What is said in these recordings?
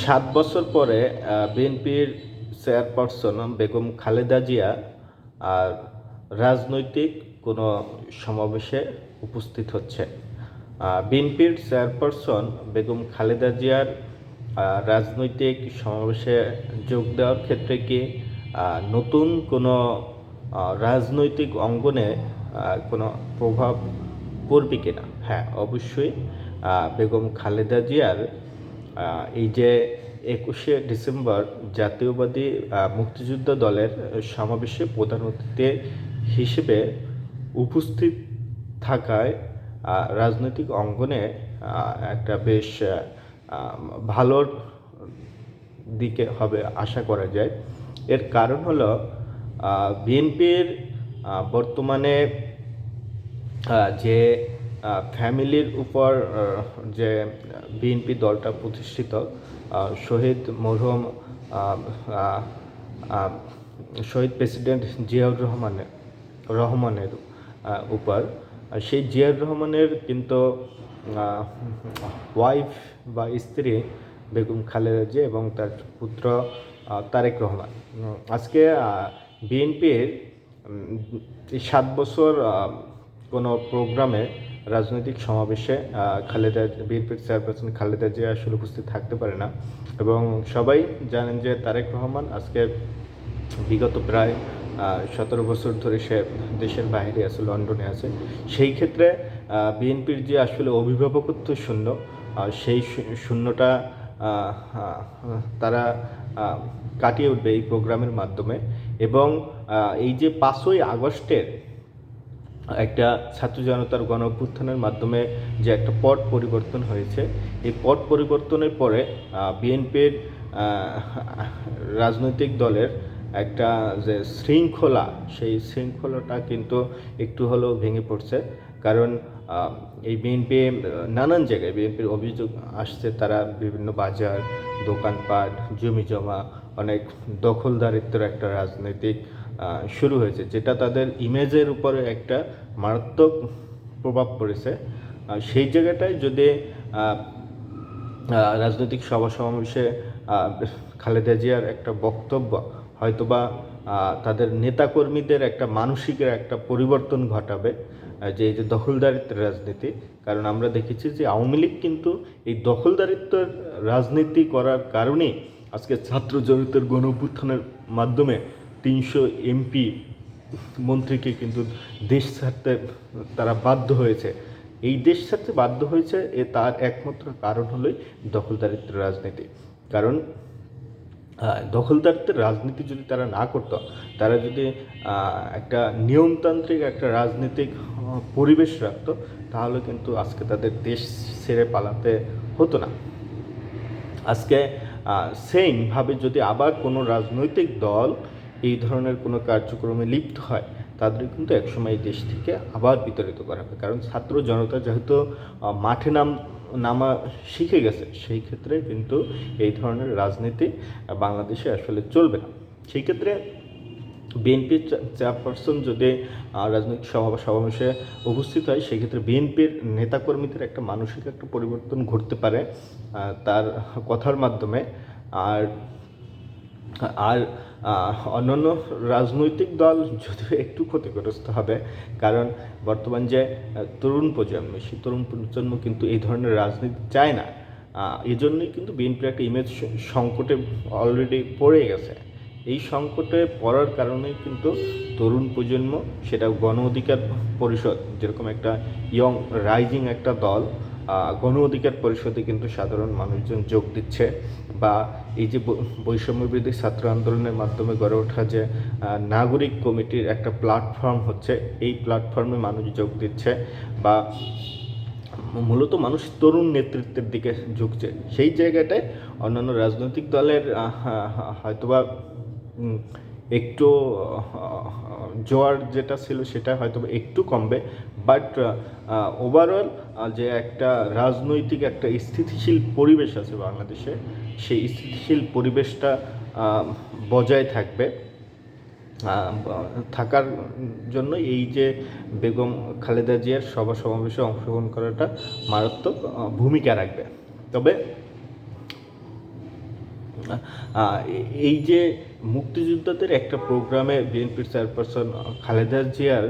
সাত বছর পরে বিএনপির চেয়ারপারসন বেগম খালেদা জিয়া আর রাজনৈতিক কোনো সমাবেশে উপস্থিত হচ্ছে বিএনপির চেয়ারপারসন বেগম খালেদা জিয়ার রাজনৈতিক সমাবেশে যোগ দেওয়ার ক্ষেত্রে কি নতুন কোনো রাজনৈতিক অঙ্গনে কোনো প্রভাব পড়বে কিনা? হ্যাঁ অবশ্যই বেগম খালেদা জিয়ার এই যে একুশে ডিসেম্বর জাতীয়বাদী মুক্তিযুদ্ধ দলের সমাবেশে প্রধান অতিথি হিসেবে উপস্থিত থাকায় রাজনৈতিক অঙ্গনে একটা বেশ ভালোর দিকে হবে আশা করা যায়। এর কারণ হলো বিএনপির বর্তমানে যে ফ্যামিলির উপর যে বিএনপি দলটা প্রতিষ্ঠিত শহীদ মরহুম শহীদ প্রেসিডেন্ট জিয়াউর রহমানের রহমানের উপর। সেই জিয়াউর রহমানের কিন্তু ওয়াইফ বা স্ত্রী বেগম খালেদা জিয়া এবং তার পুত্র তারেক রহমান। আজকে বিএনপির সাত বছর কোনো প্রোগ্রামে রাজনৈতিক সমাবেশে খালেদা, বিএনপির চেয়ারপারসন খালেদা জিয়া আসলে উপস্থিত থাকতে পারে না। এবং সবাই জানেন যে তারেক রহমান আজকে বিগত প্রায় সতেরো বছর ধরে সে দেশের বাইরে আছে, লন্ডনে আছে। সেই ক্ষেত্রে বিএনপির যে আসলে অভিভাবকত্ব শূন্য সেই শূন্যটা তারা কাটিয়ে উঠবে এই প্রোগ্রামের মাধ্যমে। এবং এই যে পাঁচই আগস্টের একটা ছাত্র জনতার গণ অভ্যুত্থানের মাধ্যমে যে একটা পট পরিবর্তন হয়েছে, এই পট পরিবর্তনের পরে বিএনপির রাজনৈতিক দলের একটা যে শৃঙ্খলা, সেই শৃঙ্খলাটা কিন্তু একটু হলেও ভেঙে পড়ছে। কারণ এই বিএনপি নানান জায়গায় বিএনপির অভিযোগ আসছে, তারা বিভিন্ন বাজার, দোকানপাট, জমি জমা, অনেক দখলদারিত্বের একটা রাজনৈতিক শুরু হয়েছে, যেটা তাদের ইমেজের উপরে একটা মারাত্মক প্রভাব পড়েছে। সেই জায়গাটায় যদি রাজনৈতিক সভা সমাবেশে খালেদা জিয়ার একটা বক্তব্য, হয়তোবা তাদের নেতাকর্মীদের একটা মানসিকের একটা পরিবর্তন ঘটাবে যে এই যে দখলদারিত্বের রাজনীতি, কারণ আমরা দেখেছি যে আওয়ামী লীগ কিন্তু এই দখলদারিত্বের রাজনীতি করার কারণেই আজকে ছাত্র জড়িতের গণ মাধ্যমে তিনশো এমপি মন্ত্রীকে কিন্তু দেশ ছাড়তে তারা বাধ্য হয়েছে। এই দেশ ছাড়তে বাধ্য হয়েছে এ তার একমাত্র কারণ হলোই দখলদারিত্বের রাজনীতি। কারণ দখলদারিত্বের রাজনীতি যদি তারা না করতো, তারা যদি একটা নিয়মতান্ত্রিক, একটা রাজনৈতিক পরিবেশ রাখতো, তাহলে কিন্তু আজকে তাদের দেশ ছেড়ে পালাতে হতো না। আজকে সেমভাবে যদি আবার কোনো রাজনৈতিক দল এই ধরনের কোনো কার্যক্রমে লিপ্ত হয়, তাদের কিন্তু একসময় দেশ থেকে আবার বিতাড়িত করা হবে। কারণ ছাত্র জনতা যেহেতু মাঠে নাম, নামা শিখে গেছে, সেই ক্ষেত্রে কিন্তু এই ধরনের রাজনীতি বাংলাদেশে আসলে চলবে না। সেই ক্ষেত্রে বিএনপির চেয়ারপারসন যদি রাজনৈতিক সভা, সমাবেশে উপস্থিত হয় সেক্ষেত্রে বিএনপির নেতাকর্মীদের একটা মানসিক একটা পরিবর্তন ঘটতে পারে তার কথার মাধ্যমে। আর আর অন্যান্য রাজনৈতিক দল যদিও একটু ক্ষতিগ্রস্ত হবে, কারণ বর্তমান যে তরুণ প্রজন্ম, সেই তরুণ প্রজন্ম কিন্তু এই ধরনের রাজনীতি চায় না। এই জন্যই কিন্তু বিএনপির একটা ইমেজ সংকটে অলরেডি পড়ে গেছে। এই সংকটে পড়ার কারণেই কিন্তু তরুণ প্রজন্ম, সেটা গণ অধিকার পরিষদ, যেরকম একটা ইয়ং রাইজিং একটা দল গণ অধিকার পরিষদে কিন্তু সাধারণ মানুষজন যোগ দিচ্ছে বা এই যে বৈ- বৈষম্য বিরোধী ছাত্র আন্দোলনের মাধ্যমে গড়ে ওঠা যে নাগরিক কমিটির একটা প্ল্যাটফর্ম হচ্ছে, এই প্ল্যাটফর্মে মানুষ যোগ দিচ্ছে বা মূলত মানুষ তরুণ নেতৃত্বের দিকে ঝুঁকছে। সেই জায়গাটায় অন্যান্য রাজনৈতিক দলের হয়তোবা একটু, জোয়ার যেটা ছিল সেটা হয়তো একটু কমবে বাট ওভারঅল যে একটা রাজনৈতিক একটা স্থিতিশীল পরিবেশ আছে বাংলাদেশে সেই স্থিতিশীল পরিবেশটা বজায় থাকবে। থাকার জন্য এই যে বেগম খালেদা জিয়ার সভা সমাবেশে অংশগ্রহণ করাটা মারাত্মক ভূমিকা রাখবে। তবে এই যে মুক্তিযোদ্ধাদের একটা প্রোগ্রামে বিএনপির চেয়ারপারসন খালেদা জিয়ার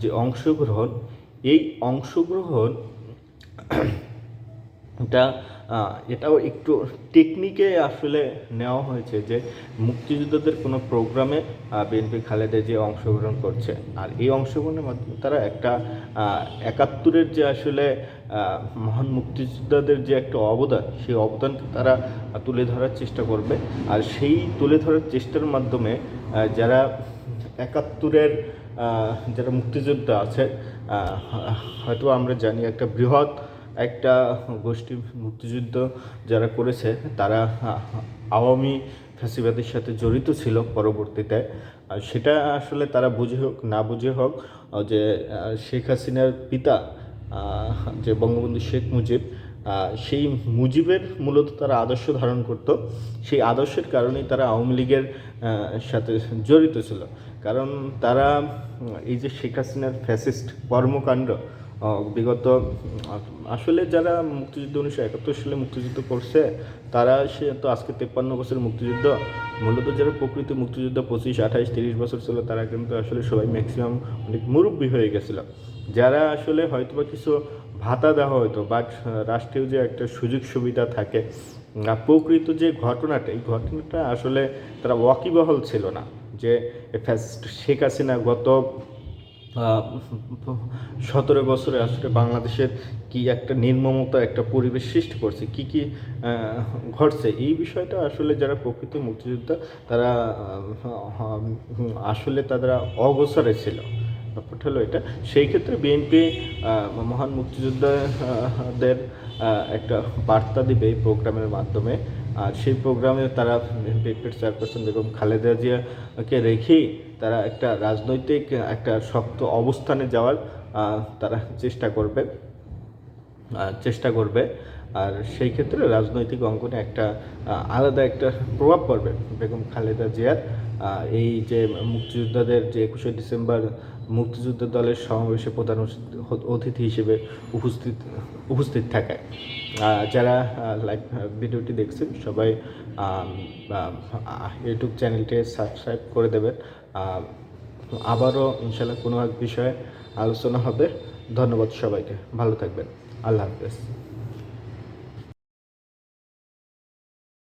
যে অংশগ্রহণ, এই অংশগ্রহণ এটা এটাও একটু টেকনিকে আসলে নেওয়া হয়েছে যে মুক্তিযোদ্ধাদের কোনো প্রোগ্রামে বিএনপি খালেদা যে অংশগ্রহণ করছে। আর এই অংশগ্রহণের মাধ্যমে তারা একটা একাত্তরের যে আসলে মহান মুক্তিযোদ্ধাদের যে একটা অবদান, সেই অবদানকে তারা তুলে ধরার চেষ্টা করবে। আর সেই তুলে ধরার চেষ্টার মাধ্যমে যারা একাত্তরের যারা মুক্তিযোদ্ধা আছে হয়তো আমরা জানি একটা বৃহৎ একটা গোষ্ঠী মুক্তিযুদ্ধ যারা করেছে, তারা আওয়ামী ফ্যাসিবাদের সাথে জড়িত ছিল পরবর্তীতে। সেটা আসলে তারা বুঝে হোক, না বুঝে হোক যে শেখ হাসিনার পিতা যে বঙ্গবন্ধু শেখ মুজিব সেই মুজিবের মূলত তারা আদর্শ ধারণ করত। সেই আদর্শের কারণেই তারা আওয়ামী লীগের সাথে জড়িত ছিল। কারণ তারা, এই যে শেখ হাসিনার ফ্যাসিস্ট কর্মকাণ্ড বিগত আসলে যারা মুক্তিযুদ্ধ উনিশশো একাত্তর সালে মুক্তিযুদ্ধ করছে, তারা সে তো আজকে তেপ্পান্ন বছর মুক্তিযুদ্ধ। মূলত যারা প্রকৃত মুক্তিযুদ্ধ পঁচিশ আঠাইশ তিরিশ বছর ছিল, তারা কিন্তু আসলে সবাই ম্যাক্সিমাম অনেক মুরব্বী হয়ে গেছিল। যারা আসলে হয়তো বা কিছু ভাতা দেওয়া হতো বাট রাষ্ট্রীয় যে একটা সুযোগ সুবিধা থাকে প্রকৃত যে ঘটনাটা, এই ঘটনাটা আসলে তারা ওয়াকিবহল ছিল না। যে ফ্যাসিস্ট শেখ হাসিনা গত সতেরো বছরে আসলে বাংলাদেশের কি একটা নির্মমতা, একটা পরিবেশ সৃষ্টি করছে, কি কি ঘটছে, এই বিষয়টা আসলে যারা প্রকৃত মুক্তিযোদ্ধা, তারা আসলে তারা অবসরে ছিল। ব্যাপারটা হলো এটা। সেই ক্ষেত্রে বিএনপি মহান মুক্তিযোদ্ধাদের একটা বার্তা দিবে এই প্রোগ্রামের মাধ্যমে। আর সেই প্রোগ্রামে তারা বিএনপির চেয়ারপারসন বেগম খালেদা জিয়াকে রেখেই তারা একটা রাজনৈতিক, একটা শক্ত অবস্থানে যাওয়ার তারা চেষ্টা করবে চেষ্টা করবে। আর সেই ক্ষেত্রে রাজনৈতিক অঙ্গনে একটা আলাদা একটা প্রভাব পড়বে বেগম খালেদা জিয়ার। এই যে মুক্তিযোদ্ধাদের যে একুশে ডিসেম্বর মুক্তিযোদ্ধা দলের সমাবেশে প্রধান অতিথি- হিসেবে উপস্থিত উপস্থিত থাকায়। যারা লাইভ ভিডিওটি দেখছেন, সবাই ইউটিউব চ্যানেলটি সাবস্ক্রাইব করে দেবেন। আবারও ইনশাল্লাহ কোনো এক বিষয়ে আলোচনা হবে। ধন্যবাদ সবাইকে। ভালো থাকবেন। আল্লাহ হাফেজ।